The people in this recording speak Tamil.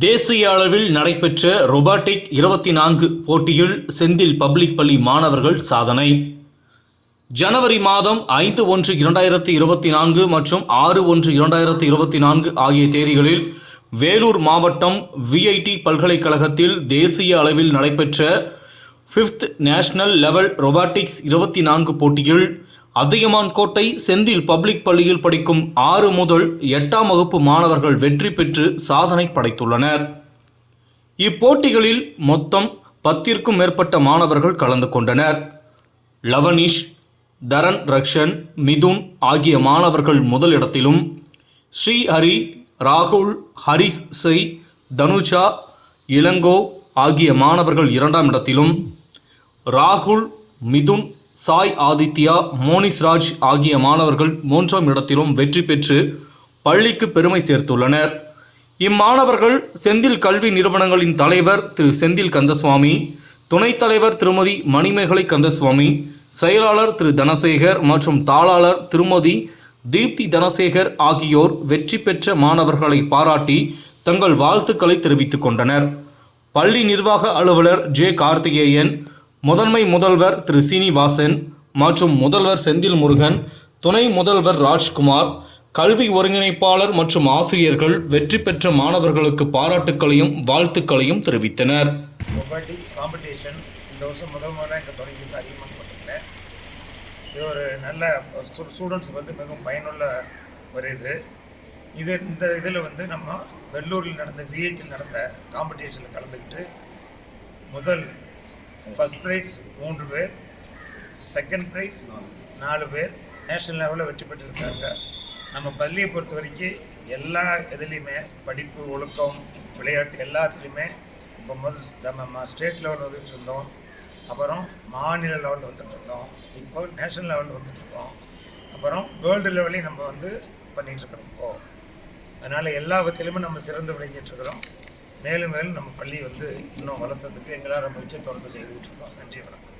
தேசிய அளவில் நடைபெற்ற ரொபாட்டிக் இருபத்தி நான்கு போட்டியில் செந்தில் பப்ளிக் பள்ளி மாணவர்கள் சாதனை. ஜனவரி மாதம் ஐந்து ஒன்று இரண்டாயிரத்தி இருபத்தி நான்கு மற்றும் ஆறு ஒன்று இரண்டாயிரத்தி இருபத்தி நான்கு ஆகிய தேதிகளில் வேலூர் மாவட்டம் விஐடி பல்கலைக்கழகத்தில் தேசிய அளவில் நடைபெற்ற ஃபிஃப்த் நேஷனல் லெவல் ரொபாட்டிக்ஸ் இருபத்தி நான்கு போட்டியில் அதியமான் கோட்டை செந்தில் பப்ளிக் பள்ளியில் படிக்கும் ஆறு முதல் எட்டாம் வகுப்பு மாணவர்கள் வெற்றி பெற்று சாதனை படைத்துள்ளனர். இப்போட்டிகளில் மொத்தம் பத்திற்கும் மேற்பட்ட மாணவர்கள் கலந்து கொண்டனர். லவனிஷ் தரன் ரக்ஷன் மிதுன் ஆகிய மாணவர்கள் முதலிடத்திலும் ஸ்ரீஹரி ராகுல் ஹரிஸ் செய் தனுஜா இளங்கோ ஆகிய மாணவர்கள் இரண்டாம் இடத்திலும் ராகுல் மிதுன் சாய் ஆதித்யா மோனிஸ்ராஜ் ஆகிய மாணவர்கள் மூன்றாம் இடத்திலும் வெற்றி பெற்று பள்ளிக்கு பெருமை சேர்த்துள்ளனர். இம்மாணவர்கள் செந்தில் கல்வி நிறுவனங்களின் தலைவர் திரு செந்தில் கந்தசுவாமி துணைத் தலைவர் திருமதி மணிமேகலை கந்தசுவாமி செயலாளர் திரு தனசேகர் மற்றும் தாளாளர் திருமதி தீப்தி தனசேகர் ஆகியோர் வெற்றி பெற்ற மாணவர்களை பாராட்டி தங்கள் வாழ்த்துக்களை தெரிவித்துக் கொண்டனர். பள்ளி நிர்வாக அலுவலர் ஜே கார்த்திகேயன் முதன்மை முதல்வர் திரு சீனிவாசன் மற்றும் முதல்வர் செந்தில் முருகன் துணை முதல்வர் ராஜ்குமார் கல்வி ஒருங்கிணைப்பாளர் மற்றும் ஆசிரியர்கள் வெற்றி பெற்ற மாணவர்களுக்கு பாராட்டுக்களையும் வாழ்த்துக்களையும் தெரிவித்தனர். கபடி காம்படிஷன் இந்த வருஷம் முதல் முறை இங்கே தொடங்கிட்டு அதிகமாக பண்ணிருக்கேன் இது ஒரு நல்ல ஸ்டூடெண்ட்ஸ் வந்து மிகவும் பயனுள்ள ஒரு இது. இது இந்த இதில் வந்து நம்ம வெள்ளூரில் நடந்த விஐடியில் நடந்த காம்படிஷனில் கலந்துக்கிட்டு முதல் ஃபஸ்ட் ப்ரைஸ் மூன்று பேர். செகண்ட் ப்ரைஸ் நாலு பேர். நேஷனல் லெவலில் வெற்றி பெற்றிருக்காங்க. நம்ம பள்ளியை பொறுத்த வரைக்கும் எல்லா இதுலேயுமே படிப்பு ஒழுக்கம் விளையாட்டு எல்லாத்துலேயுமே இப்போ முதல் நம்ம ஸ்டேட் லெவலில் வந்துட்டு இருந்தோம். அப்புறம் மாநில லெவலில் வந்துட்டு இருந்தோம். இப்போ நேஷனல் லெவலில் வந்துட்டு இருக்கோம். அப்புறம் வேர்ல்டு லெவலையும் நம்ம வந்து பண்ணிகிட்டு இருக்கிறோம் இப்போது அதனால் எல்லா விதத்திலுமே நம்ம சிறந்து விளங்கிட்டு இருக்கிறோம். மேலும் மேலும் நம்ம பள்ளி வந்து இன்னும் வளர்த்ததுக்கு எங்களால் முயற்சியை தொடர்ந்து செய்துகிட்டு இருக்கோம். நன்றி வணக்கம்.